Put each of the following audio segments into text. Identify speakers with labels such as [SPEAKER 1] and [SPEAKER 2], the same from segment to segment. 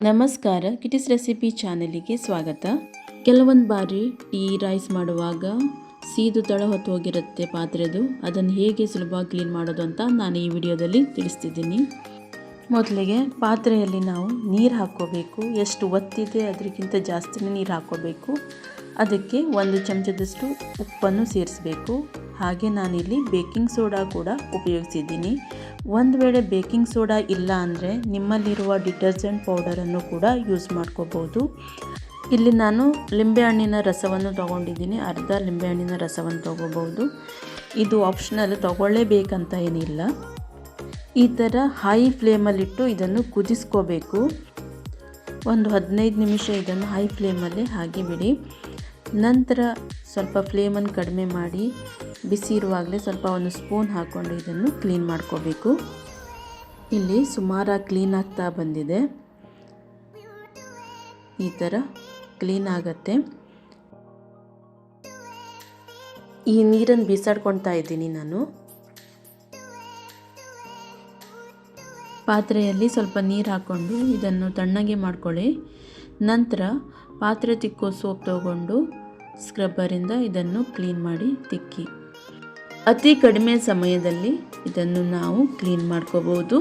[SPEAKER 1] ನಮಸ್ಕಾರ, ಕಿಟಿಸ್ ರೆಸಿಪಿ ಚಾನಲಿಗೆ ಸ್ವಾಗತ. ಕೆಲವೊಂದು ಬಾರಿ ಟೀ, ರೈಸ್ ಮಾಡುವಾಗ ಸೀದು ತಳ ಹೊತ್ತು ಹೋಗಿರುತ್ತೆ ಪಾತ್ರೆದು. ಅದನ್ನು ಹೇಗೆ ಸುಲಭವಾಗಿ ಕ್ಲೀನ್ ಮಾಡೋದು ಅಂತ ನಾನು ಈ ವಿಡಿಯೋದಲ್ಲಿ ತಿಳಿಸ್ತಿದ್ದೀನಿ. ಮೊದಲಿಗೆ ಪಾತ್ರೆಯಲ್ಲಿ ನಾವು ನೀರು ಹಾಕ್ಕೋಬೇಕು. ಎಷ್ಟು ಒತ್ತಿದೆ ಅದಕ್ಕಿಂತ ಜಾಸ್ತಿನೇ ನೀರು ಹಾಕ್ಕೋಬೇಕು. ಅದಕ್ಕೆ ಒಂದು ಚಮಚದಷ್ಟು ಉಪ್ಪನ್ನು ಸೇರಿಸಬೇಕು. ಹಾಗೆ ನಾನಿಲ್ಲಿ ಬೇಕಿಂಗ್ ಸೋಡಾ ಕೂಡ ಉಪಯೋಗಿಸಿದ್ದೀನಿ. ಒಂದು ವೇಳೆ ಬೇಕಿಂಗ್ ಸೋಡಾ ಇಲ್ಲ ಅಂದರೆ ನಿಮ್ಮಲ್ಲಿರುವ ಡಿಟರ್ಜೆಂಟ್ ಪೌಡರನ್ನು ಕೂಡ ಯೂಸ್ ಮಾಡ್ಕೋಬೋದು. ಇಲ್ಲಿ ನಾನು ಲಿಂಬೆಹಣ್ಣಿನ ರಸವನ್ನು ತೊಗೊಂಡಿದ್ದೀನಿ. ಅರ್ಧ ಲಿಂಬೆಹಣ್ಣಿನ ರಸವನ್ನು ತೊಗೋಬೋದು ಇದು ಆಪ್ಷನಲ್ ತೊಗೊಳ್ಳೇಬೇಕಂತ ಏನಿಲ್ಲ. ಈ ಥರ ಹೈ ಫ್ಲೇಮಲ್ಲಿಟ್ಟು ಇದನ್ನು ಕುದಿಸ್ಕೋಬೇಕು. ಒಂದು ಹದಿನೈದು ನಿಮಿಷ ಇದನ್ನು ಹೈ ಫ್ಲೇಮಲ್ಲಿ ಹಾಗೆ ಬಿಡಿ ನಂತರ ಸ್ವಲ್ಪ ಫ್ಲೇಮನ್ನು ಕಡಿಮೆ ಮಾಡಿ ಬಿಸಿ ಇರುವಾಗಲೇ ಸ್ವಲ್ಪ ಒಂದು ಸ್ಪೂನ್ ಹಾಕ್ಕೊಂಡು ಇದನ್ನು ಕ್ಲೀನ್ ಮಾಡ್ಕೋಬೇಕು. ಇಲ್ಲಿ ಸುಮಾರಾಗಿ ಕ್ಲೀನ್ ಆಗ್ತಾ ಬಂದಿದೆ. ಈ ಥರ ಕ್ಲೀನ್ ಆಗತ್ತೆ. ಈ ನೀರನ್ನು ಬಿಸಾಡ್ಕೊಳ್ತಾ ಇದ್ದೀನಿ ನಾನು. ಪಾತ್ರೆಯಲ್ಲಿ ಸ್ವಲ್ಪ ನೀರು ಹಾಕ್ಕೊಂಡು ಇದನ್ನು ತಣ್ಣಗೆ ಮಾಡ್ಕೊಳ್ಳಿ. ನಂತರ ಪಾತ್ರೆ ತಿಕ್ಕೋ ಸೋಪ್ ತಗೊಂಡು ಸ್ಕ್ರಬ್ಬರಿಂದ ಇದನ್ನು ಕ್ಲೀನ್ ಮಾಡಿ ತಿಕ್ಕಿ. ಅತಿ ಕಡಿಮೆ ಸಮಯದಲ್ಲಿ ಇದನ್ನು ನಾವು ಕ್ಲೀನ್ ಮಾಡ್ಕೋಬೋದು.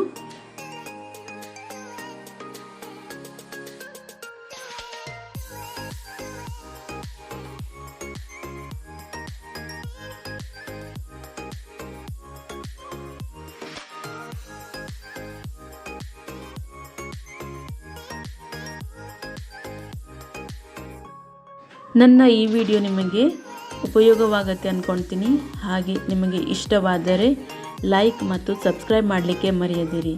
[SPEAKER 1] ನನ್ನ ಈ ವಿಡಿಯೋ ನಿಮಗೆ ಉಪಯೋಗವಾಗುತ್ತೆ ಅಂದ್ಕೊಳ್ತೀನಿ ಹಾಗೆ ನಿಮಗೆ ಇಷ್ಟವಾದರೆ ಲೈಕ್ ಮತ್ತು ಸಬ್ಸ್ಕ್ರೈಬ್ ಮಾಡಲಿಕ್ಕೆ ಮರೆಯದಿರಿ.